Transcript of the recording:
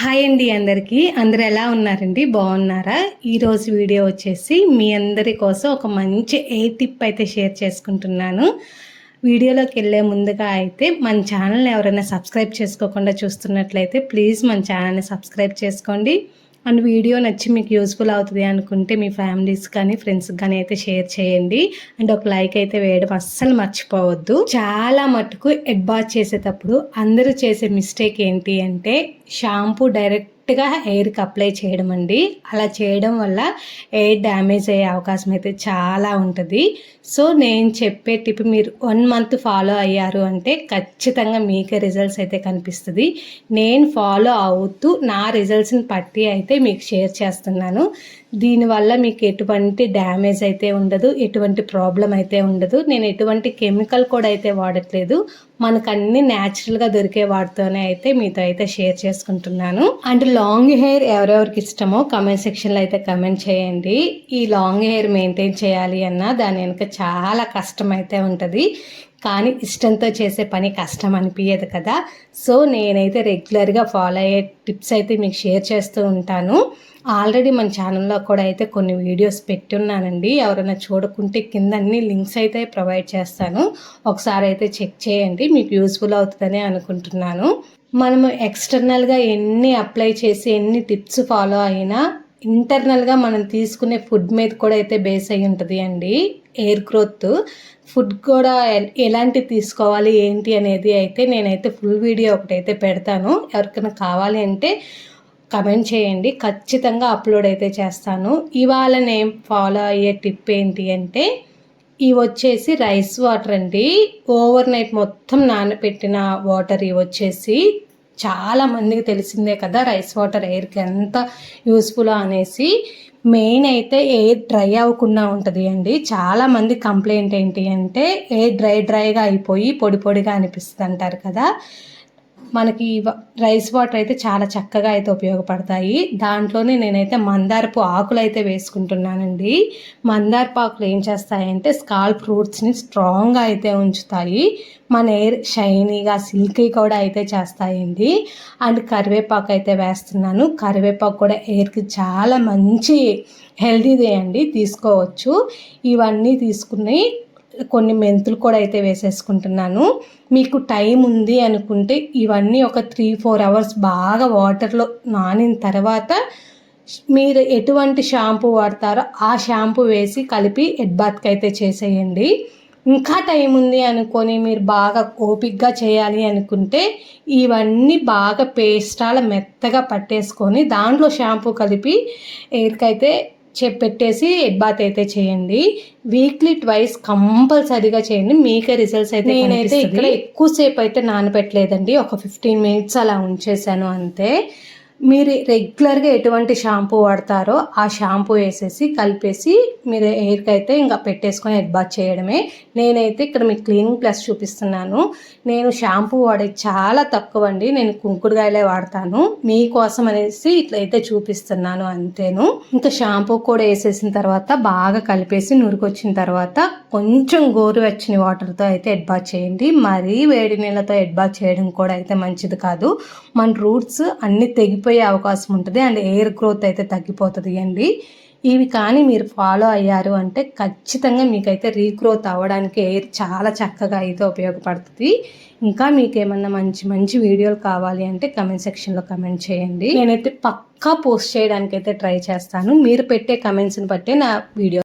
Hi అండి అందరికీ. అందరు ఎలా ఉన్నారండి? బాగున్నారా? ఈరోజు వీడియో వచ్చేసి మీ అందరి కోసం ఒక మంచి ఏ టిప్ అయితే షేర్ చేసుకుంటున్నాను. వీడియోలోకి వెళ్ళే ముందుగా అయితే మన ఛానల్ని ఎవరైనా సబ్స్క్రైబ్ చేసుకోకుండా చూస్తున్నట్లయితే ప్లీజ్ మన ఛానల్ని సబ్స్క్రైబ్ చేసుకోండి. అండ్ వీడియో నచ్చి మీకు యూస్ఫుల్ అవుతుంది అనుకుంటే మీ ఫ్యామిలీస్ కానీ ఫ్రెండ్స్ కానీ అయితే షేర్ చేయండి. అండ్ ఒక లైక్ అయితే వేయడం అస్సలు మర్చిపోవద్దు. చాలా మటుకు హెడ్ చేసేటప్పుడు అందరూ చేసే మిస్టేక్ ఏంటి అంటే షాంపూ డైరెక్ట్ డైరెక్ట్గా హెయిర్కి అప్లై చేయడం అండి. అలా చేయడం వల్ల హెయిర్ డ్యామేజ్ అయ్యే అవకాశం అయితే చాలా ఉంటుంది. సో నేను చెప్పే టిప్ మీరు వన్ మంత్ ఫాలో అయ్యారు అంటే ఖచ్చితంగా మీకే రిజల్ట్స్ అయితే కనిపిస్తుంది. నేను ఫాలో అవుతూ నా రిజల్ట్స్ని పట్టి అయితే మీకు షేర్ చేస్తున్నాను. దీనివల్ల మీకు ఎటువంటి డ్యామేజ్ అయితే ఉండదు ఎటువంటి ప్రాబ్లం అయితే ఉండదు. నేను ఎటువంటి కెమికల్ కూడా అయితే వాడట్లేదు. మనకు అన్ని న్యాచురల్గా దొరికే వాటితోనే అయితే మీతో అయితే షేర్ చేసుకుంటున్నాను. అండ్ లాంగ్ హెయిర్ ఎవరెవరికి ఇష్టమో కమెంట్ సెక్షన్లో అయితే కమెంట్ చేయండి. ఈ లాంగ్ హెయిర్ మెయింటైన్ చేయాలి అన్న దాని వెనుక చాలా కష్టం అయితే ఉంటుంది. కానీ ఇష్టంతో చేసే పని కష్టం అనిపించదు కదా. సో నేనైతే రెగ్యులర్గా ఫాలో అయ్యే టిప్స్ అయితే మీకు షేర్ చేస్తూ ఉంటాను. ఆల్రెడీ మన ఛానల్లో కూడా అయితే కొన్ని వీడియోస్ పెట్టున్నానండి. ఎవరైనా చూడకుంటే కింద అన్ని లింక్స్ అయితే ప్రొవైడ్ చేస్తాను. ఒకసారి అయితే చెక్ చేయండి. మీకు యూస్ఫుల్ అవుతుందని అనుకుంటున్నాను. మనము ఎక్స్టర్నల్గా ఎన్ని అప్లై చేసి ఎన్ని టిప్స్ ఫాలో అయినా ఇంటర్నల్గా మనం తీసుకునే ఫుడ్ మీద కూడా అయితే బేస్ అయి ఉంటుంది అండి. ఎయిర్ గ్రోత్ ఫుడ్ కూడా ఎలాంటి తీసుకోవాలి ఏంటి అనేది అయితే నేనైతే ఫుల్ వీడియో ఒకటైతే పెడతాను. ఎవరికైనా కావాలి అంటే కమెంట్ చేయండి. ఖచ్చితంగా అప్లోడ్ అయితే చేస్తాను. ఇవాళ నేను ఫాలో అయ్యే టిప్ ఏంటి అంటే ఇవి వచ్చేసి రైస్ వాటర్ అండి. ఓవర్ నైట్ మొత్తం నానబెట్టిన వాటర్ ఇవి వచ్చేసి చాలా మందికి తెలిసిందే కదా రైస్ వాటర్ ఎయిర్కి ఎంత యూస్ఫుల్ అనేసి. మెయిన్ అయితే ఎయిర్ డ్రై అవ్వకుండా ఉంటుంది అండి. చాలా మంది కంప్లైంట్ ఏంటి అంటే ఎయిర్ డ్రై డ్రైగా అయిపోయి పొడి పొడిగా అనిపిస్తుంది అంటారు కదా. మనకి రైస్ వాటర్ అయితే చాలా చక్కగా అయితే ఉపయోగపడతాయి. దాంట్లోనే నేనైతే మందారపు ఆకులు అయితే వేసుకుంటున్నానండి. మందారపు ఆకులు ఏం చేస్తాయంటే స్కాల్ ఫ్రూట్స్ని స్ట్రాంగ్గా అయితే ఉంచుతాయి. మన ఎయిర్ షైనీగా సిల్కీ కూడా అయితే చేస్తాయండి. అండ్ కరివేపాకు అయితే వేస్తున్నాను. కరివేపాకు కూడా ఎయిర్కి చాలా మంచి హెల్తీదే అండి. తీసుకోవచ్చు. ఇవన్నీ తీసుకుని కొన్ని మెంతులు కూడా అయితే వేసేసుకుంటున్నాను. మీకు టైం ఉంది అనుకుంటే ఇవన్నీ ఒక త్రీ ఫోర్ అవర్స్ బాగా వాటర్లో నానిన తర్వాత మీరు ఎటువంటి షాంపూ వాడతారో ఆ షాంపూ వేసి కలిపి హెడ్ బాత్కి అయితే చేసేయండి. ఇంకా టైం ఉంది అనుకొని మీరు బాగా ఓపిక్గా చేయాలి అనుకుంటే ఇవన్నీ బాగా పేస్టాల మెత్తగా పట్టేసుకొని దాంట్లో షాంపూ కలిపి ఎయిర్కైతే పెట్టేసి హెడ్ బాత్ అయితే చేయండి. వీక్లీ ట్వైస్ కంపల్సరీగా చేయండి. మీకే రిజల్ట్స్ అయితే నేనైతే ఇక్కడ ఎక్కువసేపు అయితే నానబెట్టలేదండి ఒక ఫిఫ్టీన్ మినిట్స్ అలా ఉంచేసాను అంతే. మీరు రెగ్యులర్గా ఎటువంటి షాంపూ వాడతారో ఆ షాంపూ వేసేసి కలిపేసి మీరు హెయిర్కి అయితే ఇంకా పెట్టేసుకొని హెడ్ బాత్ చేయడమే. నేనైతే ఇక్కడ మీకు క్లీనింగ్ ప్లస్ చూపిస్తున్నాను. నేను షాంపూ వాడేది చాలా తక్కువ అండి నేను కుంకుడుగాయలే వాడతాను. మీకోసం అనేసి ఇట్లయితే చూపిస్తున్నాను అంతేను. ఇంకా షాంపూ కూడా వేసేసిన తర్వాత బాగా కలిపేసి నురుకొచ్చిన తర్వాత కొంచెం గోరువెచ్చని వాటర్తో అయితే హెడ్ బాత్ చేయండి. మరీ వేడి నీళ్ళతో హెడ్ బాత్ చేయడం కూడా అయితే మంచిది కాదు. మన రూట్స్ అన్నీ తెగిపోయి తగ్గిపోయే అవకాశం ఉంటుంది అండ్ ఎయిర్ గ్రోత్ అయితే తగ్గిపోతుంది అండి. ఇవి కానీ మీరు ఫాలో అయ్యారు అంటే ఖచ్చితంగా మీకైతే రీగ్రోత్ అవ్వడానికి ఎయిర్ చాలా చక్కగా అయితే ఉపయోగపడుతుంది. ఇంకా మీకు ఏమన్నా మంచి మంచి వీడియోలు కావాలి అంటే కమెంట్ సెక్షన్లో కమెంట్ చేయండి. నేనైతే పక్కా పోస్ట్ చేయడానికి అయితే ట్రై చేస్తాను. మీరు పెట్టే కమెంట్స్ని బట్టే నా వీడియో